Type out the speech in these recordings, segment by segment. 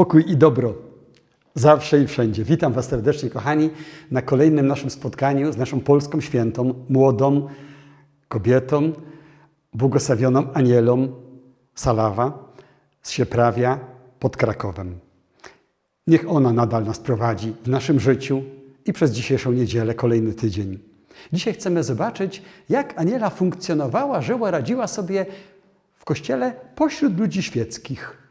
Pokój i dobro zawsze i wszędzie. Witam Was serdecznie, kochani, na kolejnym naszym spotkaniu z naszą polską świętą, młodą kobietą, błogosławioną Anielą Salawa z Sieprawia pod Krakowem. Niech ona nadal nas prowadzi w naszym życiu i przez dzisiejszą niedzielę, kolejny tydzień. Dzisiaj chcemy zobaczyć, jak Aniela funkcjonowała, żyła, radziła sobie w kościele pośród ludzi świeckich.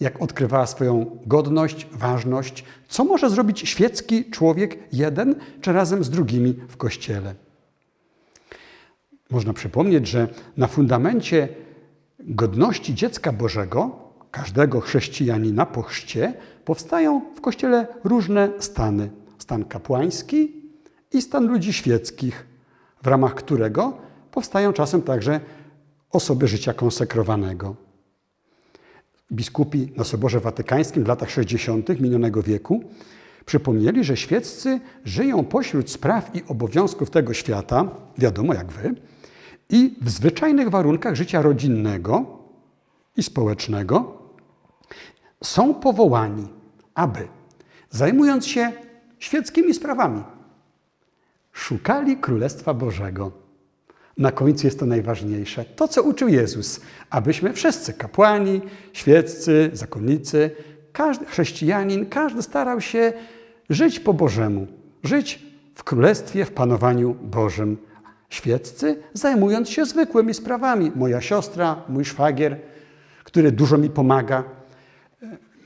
Jak odkrywała swoją godność, ważność, co może zrobić świecki człowiek jeden czy razem z drugimi w kościele. Można przypomnieć, że na fundamencie godności dziecka Bożego, każdego chrześcijanina po chrzcie, powstają w kościele różne stany. Stan kapłański i stan ludzi świeckich, w ramach którego powstają czasem także osoby życia konsekrowanego. Biskupi na Soborze Watykańskim w latach 60. minionego wieku przypomnieli, że świeccy żyją pośród spraw i obowiązków tego świata, wiadomo jak wy, i w zwyczajnych warunkach życia rodzinnego i społecznego są powołani, aby zajmując się świeckimi sprawami, szukali Królestwa Bożego. Na końcu jest to najważniejsze. To, co uczył Jezus, abyśmy wszyscy, kapłani, świeccy, zakonnicy, każdy chrześcijanin, każdy starał się żyć po Bożemu, żyć w Królestwie, w panowaniu Bożym. Świeccy zajmując się zwykłymi sprawami. Moja siostra, mój szwagier, który dużo mi pomaga,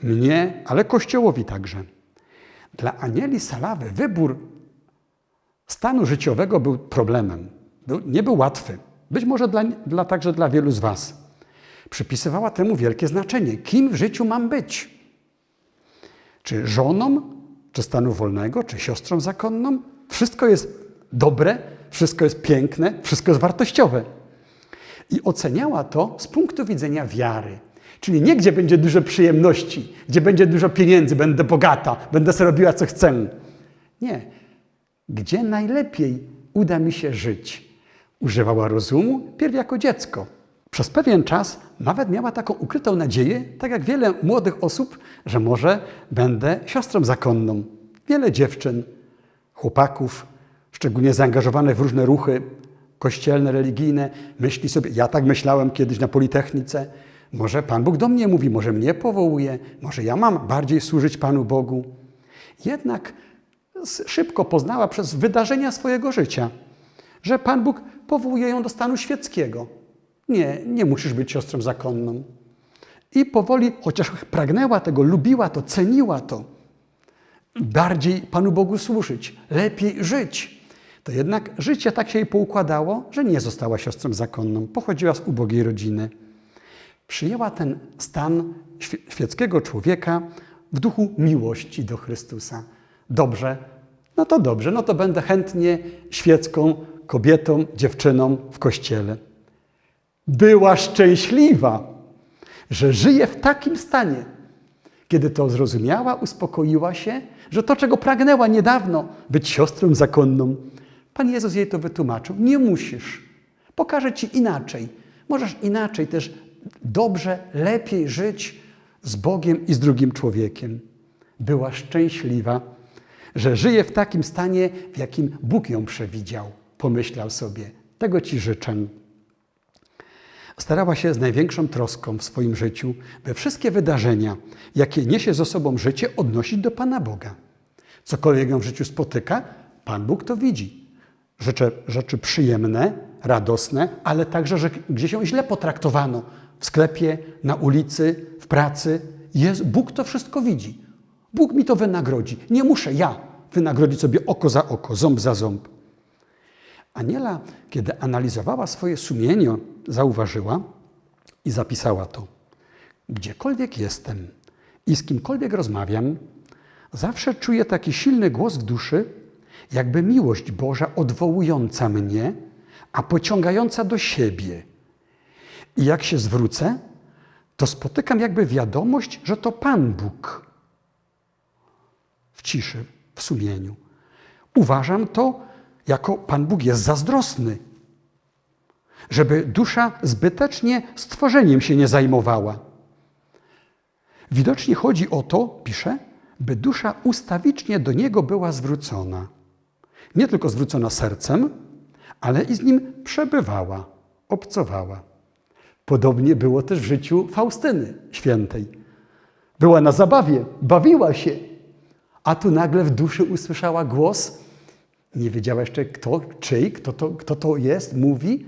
mnie, ale Kościołowi także. Dla Anieli Salawy wybór stanu życiowego był problemem. Był, nie był łatwy. Być może dla, dla, także dla wielu z Was. Przypisywała temu wielkie znaczenie. Kim w życiu mam być? Czy żoną, czy stanu wolnego, czy siostrą zakonną? Wszystko jest dobre, wszystko jest piękne, wszystko jest wartościowe. I oceniała to z punktu widzenia wiary. Czyli nie gdzie będzie dużo przyjemności, gdzie będzie dużo pieniędzy, będę bogata, będę sobie robiła co chcę. Nie. Gdzie najlepiej uda mi się żyć. Używała rozumu, pierw jako dziecko. Przez pewien czas nawet miała taką ukrytą nadzieję, tak jak wiele młodych osób, że może będę siostrą zakonną. Wiele dziewczyn, chłopaków, szczególnie zaangażowanych w różne ruchy kościelne, religijne, myśli sobie, ja tak myślałem kiedyś na Politechnice, może Pan Bóg do mnie mówi, może mnie powołuje, może ja mam bardziej służyć Panu Bogu. Jednak szybko poznała przez wydarzenia swojego życia, że Pan Bóg powołuje ją do stanu świeckiego. Nie, nie musisz być siostrą zakonną. I powoli, chociaż pragnęła tego, lubiła to, ceniła to, bardziej Panu Bogu służyć, lepiej żyć. To jednak życie tak się jej poukładało, że nie została siostrą zakonną. Pochodziła z ubogiej rodziny. Przyjęła ten stan świeckiego człowieka w duchu miłości do Chrystusa. Dobrze, no to dobrze, no to będę chętnie świecką kobietą, dziewczyną w kościele. Była szczęśliwa, że żyje w takim stanie. Kiedy to zrozumiała, uspokoiła się, że to, czego pragnęła niedawno, być siostrą zakonną, Pan Jezus jej to wytłumaczył. Nie musisz. Pokażę Ci inaczej. Możesz inaczej też dobrze, lepiej żyć z Bogiem i z drugim człowiekiem. Była szczęśliwa, że żyje w takim stanie, w jakim Bóg ją przewidział. Pomyślał sobie. Tego Ci życzę. Starała się z największą troską w swoim życiu we wszystkie wydarzenia, jakie niesie ze sobą życie, odnosić do Pana Boga. Cokolwiek ją w życiu spotyka, Pan Bóg to widzi. Rzeczy, rzeczy przyjemne, radosne, ale także, że gdzieś ją źle potraktowano w sklepie, na ulicy, w pracy. Jest, Bóg to wszystko widzi. Bóg mi to wynagrodzi. Nie muszę ja wynagrodzić sobie oko za oko, ząb za ząb. Aniela, kiedy analizowała swoje sumienie, zauważyła i zapisała to. Gdziekolwiek jestem i z kimkolwiek rozmawiam, zawsze czuję taki silny głos w duszy, jakby miłość Boża odwołująca mnie, a pociągająca do siebie. I jak się zwrócę, to spotykam jakby wiadomość, że to Pan Bóg. W ciszy, w sumieniu. Uważam to jako Pan Bóg jest zazdrosny, żeby dusza zbytecznie stworzeniem się nie zajmowała. Widocznie chodzi o to, pisze, by dusza ustawicznie do niego była zwrócona. Nie tylko zwrócona sercem, ale i z nim przebywała, obcowała. Podobnie było też w życiu Faustyny świętej. Była na zabawie, bawiła się, a tu nagle w duszy usłyszała głos. Nie wiedziała jeszcze kto, czyj, kto to, kto to jest, mówi: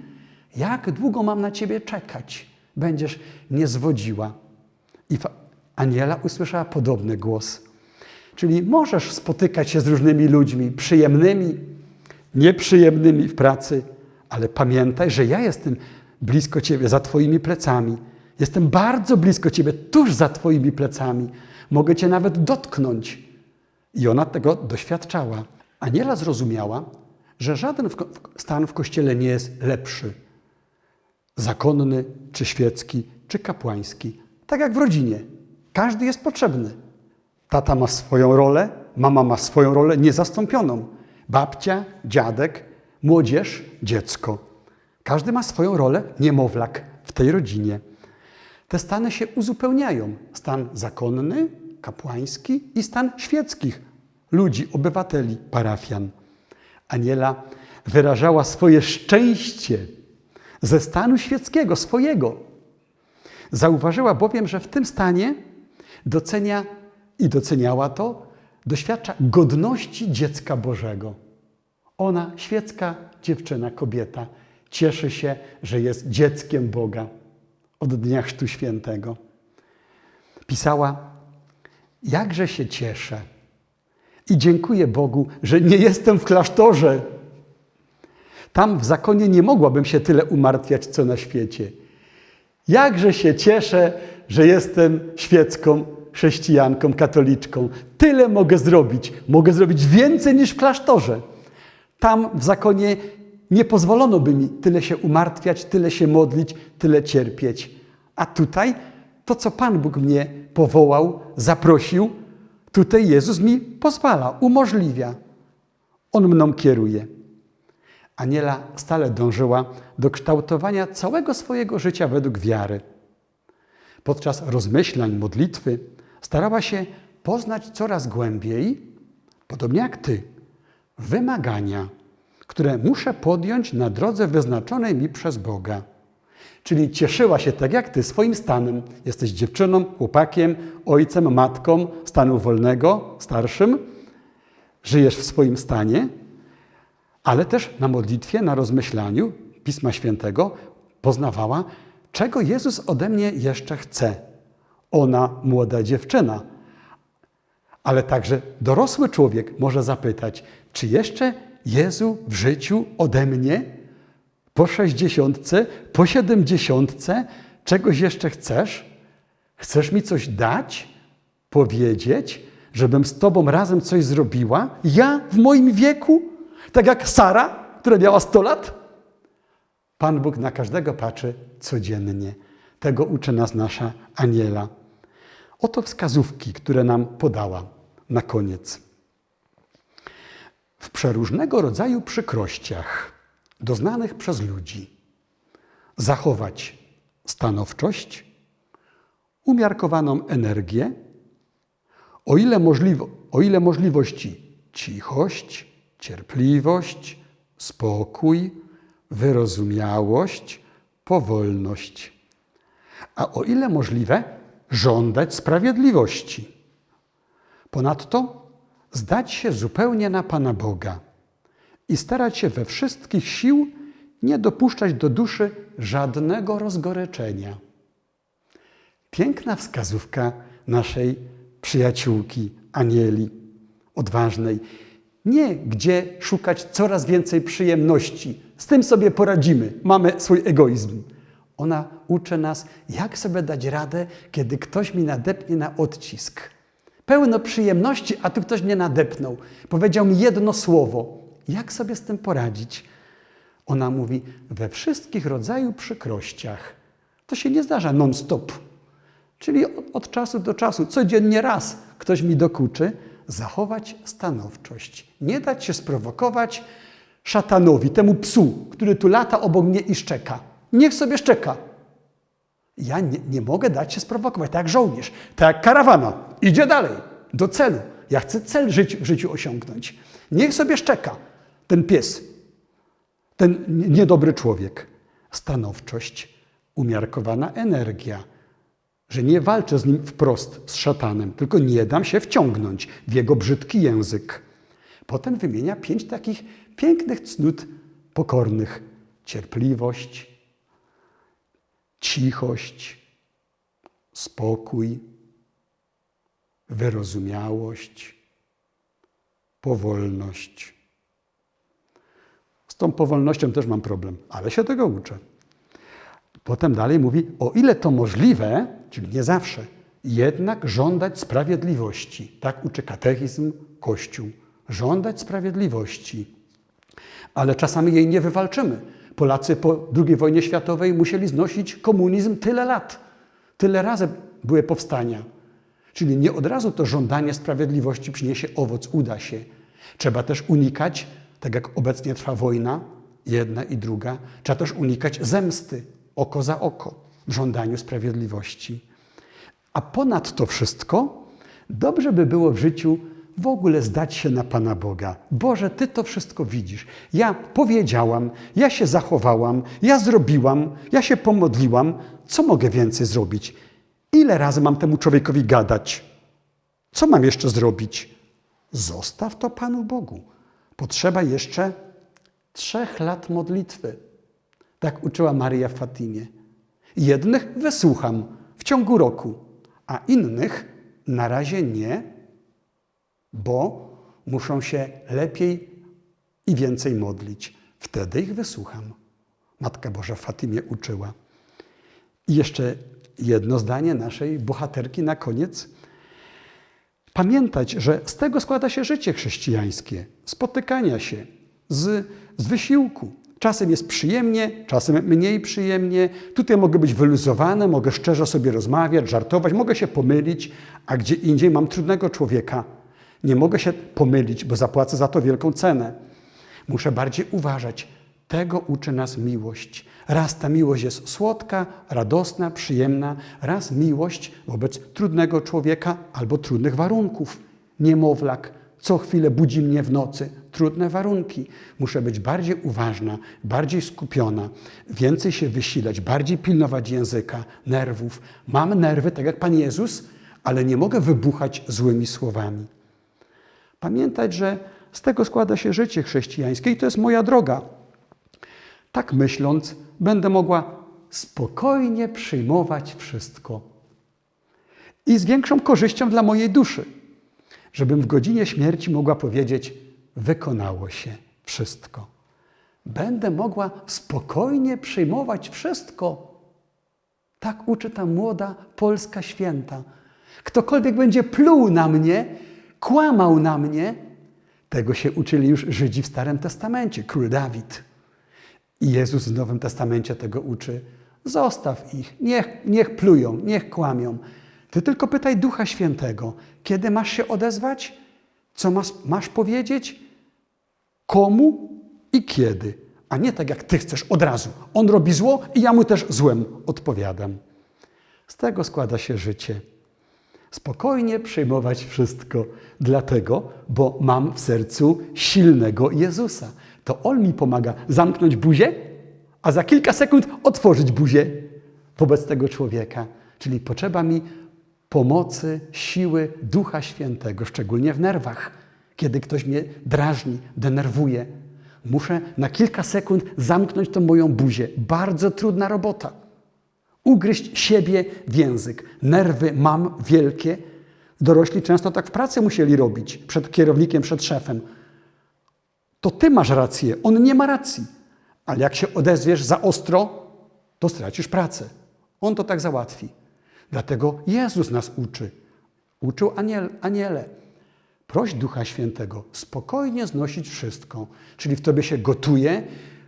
Jak długo mam na ciebie czekać? Będziesz nie zwodziła. I Aniela usłyszała podobny głos. Czyli możesz spotykać się z różnymi ludźmi, przyjemnymi, nieprzyjemnymi w pracy, ale pamiętaj, że ja jestem blisko Ciebie, za Twoimi plecami. Jestem bardzo blisko Ciebie, tuż za Twoimi plecami. Mogę Cię nawet dotknąć. I ona tego doświadczała. Aniela zrozumiała, że żaden stan w kościele nie jest lepszy. Zakonny, czy świecki, czy kapłański. Tak jak w rodzinie. Każdy jest potrzebny. Tata ma swoją rolę, mama ma swoją rolę niezastąpioną. Babcia, dziadek, młodzież, dziecko. Każdy ma swoją rolę, niemowlak w tej rodzinie. Te stany się uzupełniają. Stan zakonny, kapłański i stan świeckich ludzi, obywateli, parafian. Aniela wyrażała swoje szczęście ze stanu świeckiego, swojego. Zauważyła bowiem, że w tym stanie docenia i doceniała to, doświadcza godności dziecka Bożego. Ona, świecka dziewczyna, kobieta, cieszy się, że jest dzieckiem Boga od dnia Chrztu Świętego. Pisała, jakże się cieszę i dziękuję Bogu, że nie jestem w klasztorze. Tam w zakonie nie mogłabym się tyle umartwiać, co na świecie. Jakże się cieszę, że jestem świecką chrześcijanką, katoliczką. Tyle mogę zrobić. Mogę zrobić więcej niż w klasztorze. Tam w zakonie nie pozwolono by mi tyle się umartwiać, tyle się modlić, tyle cierpieć. A tutaj to, co Pan Bóg mnie powołał, zaprosił, tutaj Jezus mi pozwala, umożliwia. On mną kieruje. Aniela stale dążyła do kształtowania całego swojego życia według wiary. Podczas rozmyślań, modlitwy starała się poznać coraz głębiej, podobnie jak Ty, wymagania, które muszę podjąć na drodze wyznaczonej mi przez Boga. Czyli cieszyła się tak jak Ty swoim stanem. Jesteś dziewczyną, chłopakiem, ojcem, matką stanu wolnego, starszym. Żyjesz w swoim stanie, ale też na modlitwie, na rozmyślaniu Pisma Świętego poznawała, czego Jezus ode mnie jeszcze chce. Ona, młoda dziewczyna. Ale także dorosły człowiek może zapytać, czy jeszcze Jezu w życiu ode mnie po sześćdziesiątce, po siedemdziesiątce czegoś jeszcze chcesz? Chcesz mi coś dać, powiedzieć, żebym z Tobą razem coś zrobiła? Ja w moim wieku? Tak jak Sara, która miała 100 lat? Pan Bóg na każdego patrzy codziennie. Tego uczy nas nasza Aniela. Oto wskazówki, które nam podała na koniec. W przeróżnego rodzaju przykrościach doznanych przez ludzi zachować stanowczość, umiarkowaną energię, o ile, możliwo, o ile możliwości cichość, cierpliwość, spokój, wyrozumiałość, powolność. A o ile możliwe, żądać sprawiedliwości. Ponadto zdać się zupełnie na Pana Boga i starać się we wszystkich sił nie dopuszczać do duszy żadnego rozgoreczenia. Piękna wskazówka naszej przyjaciółki Anieli, odważnej. Nie gdzie szukać coraz więcej przyjemności. Z tym sobie poradzimy. Mamy swój egoizm. Ona uczy nas, jak sobie dać radę, kiedy ktoś mi nadepnie na odcisk. Pełno przyjemności, a tu ktoś mnie nadepnął. Powiedział mi jedno słowo. Jak sobie z tym poradzić? Ona mówi, we wszystkich rodzaju przykrościach. To się nie zdarza non-stop. Czyli od, czasu do czasu, codziennie raz ktoś mi dokuczy, zachować stanowczość. Nie dać się sprowokować szatanowi, temu psu, który tu lata obok mnie i szczeka. Niech sobie szczeka. Ja nie, nie mogę dać się sprowokować, tak jak żołnierz, tak jak karawana. Idzie dalej, do celu. Ja chcę cel życiu, w życiu osiągnąć. Niech sobie szczeka ten pies, ten niedobry człowiek. Stanowczość, umiarkowana energia, że nie walczę z nim wprost, z szatanem, tylko nie dam się wciągnąć w jego brzydki język. Potem wymienia pięć takich pięknych cnót pokornych: cierpliwość, cichość, spokój, wyrozumiałość, powolność. Tą powolnością też mam problem, ale się tego uczę. Potem dalej mówi, o ile to możliwe, czyli nie zawsze, jednak żądać sprawiedliwości. Tak uczy katechizm Kościół. Żądać sprawiedliwości. Ale czasami jej nie wywalczymy. Polacy po II wojnie światowej musieli znosić komunizm tyle lat. Tyle razy były powstania. Czyli nie od razu to żądanie sprawiedliwości przyniesie owoc, uda się. Trzeba też unikać, tak jak obecnie trwa wojna, jedna i druga, trzeba też unikać zemsty, oko za oko, w żądaniu sprawiedliwości. A ponad to wszystko, dobrze by było w życiu w ogóle zdać się na Pana Boga. Boże, Ty to wszystko widzisz. Ja powiedziałam, ja się zachowałam, ja zrobiłam, ja się pomodliłam. Co mogę więcej zrobić? Ile razy mam temu człowiekowi gadać? Co mam jeszcze zrobić? Zostaw to Panu Bogu. Potrzeba jeszcze trzech lat modlitwy. Tak uczyła Maria w Fatimie. Jednych wysłucham w ciągu roku, a innych na razie nie, bo muszą się lepiej i więcej modlić. Wtedy ich wysłucham. Matka Boża w Fatimie uczyła. I jeszcze jedno zdanie naszej bohaterki na koniec. Pamiętać, że z tego składa się życie chrześcijańskie, spotykania się, z, z wysiłku. Czasem jest przyjemnie, czasem mniej przyjemnie. Tutaj mogę być wyluzowana, mogę szczerze sobie rozmawiać, żartować, mogę się pomylić, a gdzie indziej mam trudnego człowieka. Nie mogę się pomylić, bo zapłacę za to wielką cenę. Muszę bardziej uważać. Tego uczy nas miłość. Raz ta miłość jest słodka, radosna, przyjemna, raz miłość wobec trudnego człowieka albo trudnych warunków. Niemowlak co chwilę budzi mnie w nocy. Trudne warunki. Muszę być bardziej uważna, bardziej skupiona, więcej się wysilać, bardziej pilnować języka, nerwów. Mam nerwy, tak jak Pan Jezus, ale nie mogę wybuchać złymi słowami. Pamiętać, że z tego składa się życie chrześcijańskie i to jest moja droga. Tak myśląc, będę mogła spokojnie przyjmować wszystko i z większą korzyścią dla mojej duszy, żebym w godzinie śmierci mogła powiedzieć: Wykonało się wszystko. Będę mogła spokojnie przyjmować wszystko. Tak uczy ta młoda polska święta. Ktokolwiek będzie pluł na mnie, kłamał na mnie, tego się uczyli już Żydzi w Starym Testamencie, król Dawid. I Jezus w Nowym Testamencie tego uczy. Zostaw ich, niech, niech plują, niech kłamią. Ty tylko pytaj Ducha Świętego, kiedy masz się odezwać, co masz, masz powiedzieć, komu i kiedy. A nie tak jak ty chcesz od razu. On robi zło i ja mu też złem odpowiadam. Z tego składa się życie. Spokojnie przyjmować wszystko, dlatego, bo mam w sercu silnego Jezusa. To On mi pomaga zamknąć buzię, a za kilka sekund otworzyć buzię wobec tego człowieka. Czyli potrzeba mi pomocy, siły Ducha Świętego, szczególnie w nerwach, kiedy ktoś mnie drażni, denerwuje. Muszę na kilka sekund zamknąć tą moją buzię. Bardzo trudna robota. Ugryźć siebie w język. Nerwy mam wielkie. Dorośli często tak w pracy musieli robić, przed kierownikiem, przed szefem. To ty masz rację, on nie ma racji. Ale jak się odezwiesz za ostro, to stracisz pracę. On to tak załatwi. Dlatego Jezus nas uczy. Uczył aniel, aniele. Proś Ducha Świętego spokojnie znosić wszystko. Czyli w tobie się gotuje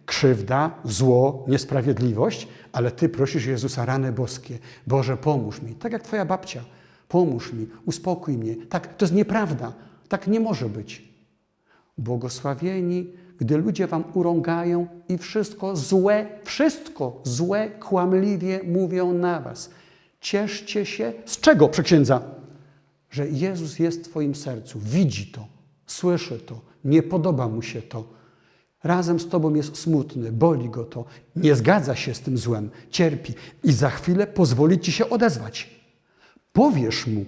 krzywda, zło, niesprawiedliwość, ale ty prosisz Jezusa rany boskie. Boże, pomóż mi. Tak jak twoja babcia. Pomóż mi, uspokój mnie. Tak, to jest nieprawda. Tak nie może być. Błogosławieni, gdy ludzie wam urągają i wszystko złe, wszystko złe, kłamliwie mówią na was. Cieszcie się. Z czego przeksiędza? Że Jezus jest w twoim sercu, widzi to, słyszy to, nie podoba mu się to. Razem z tobą jest smutny, boli go to, nie zgadza się z tym złem, cierpi i za chwilę pozwoli ci się odezwać. Powiesz mu,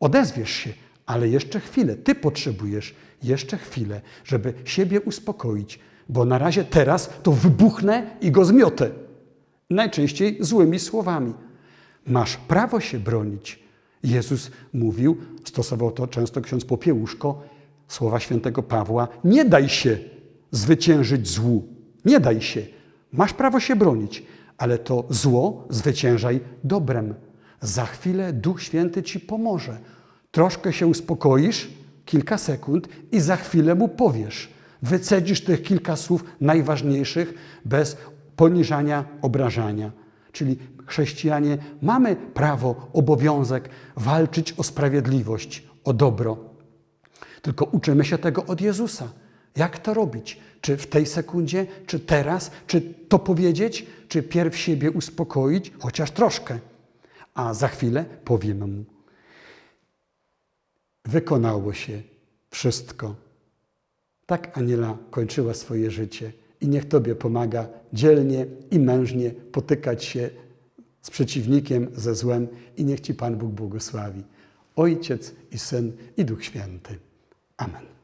odezwiesz się, ale jeszcze chwilę, ty potrzebujesz jeszcze chwilę, żeby siebie uspokoić, bo na razie teraz to wybuchnę i go zmiotę. Najczęściej złymi słowami. Masz prawo się bronić. Jezus mówił, stosował to często ksiądz Popiełuszko, słowa świętego Pawła, nie daj się zwyciężyć złu. Nie daj się. Masz prawo się bronić, ale to zło zwyciężaj dobrem. Za chwilę Duch Święty ci pomoże. Troszkę się uspokoisz, kilka sekund i za chwilę mu powiesz. Wycedzisz tych kilka słów najważniejszych bez poniżania, obrażania. Czyli chrześcijanie mamy prawo, obowiązek walczyć o sprawiedliwość, o dobro. Tylko uczymy się tego od Jezusa. Jak to robić? Czy w tej sekundzie, czy teraz, czy to powiedzieć, czy pierw siebie uspokoić, chociaż troszkę, a za chwilę powiemy mu: Wykonało się wszystko. Tak Aniela kończyła swoje życie i niech Tobie pomaga dzielnie i mężnie potykać się z przeciwnikiem, ze złem i niech Ci Pan Bóg błogosławi. Ojciec i Syn i Duch Święty. Amen.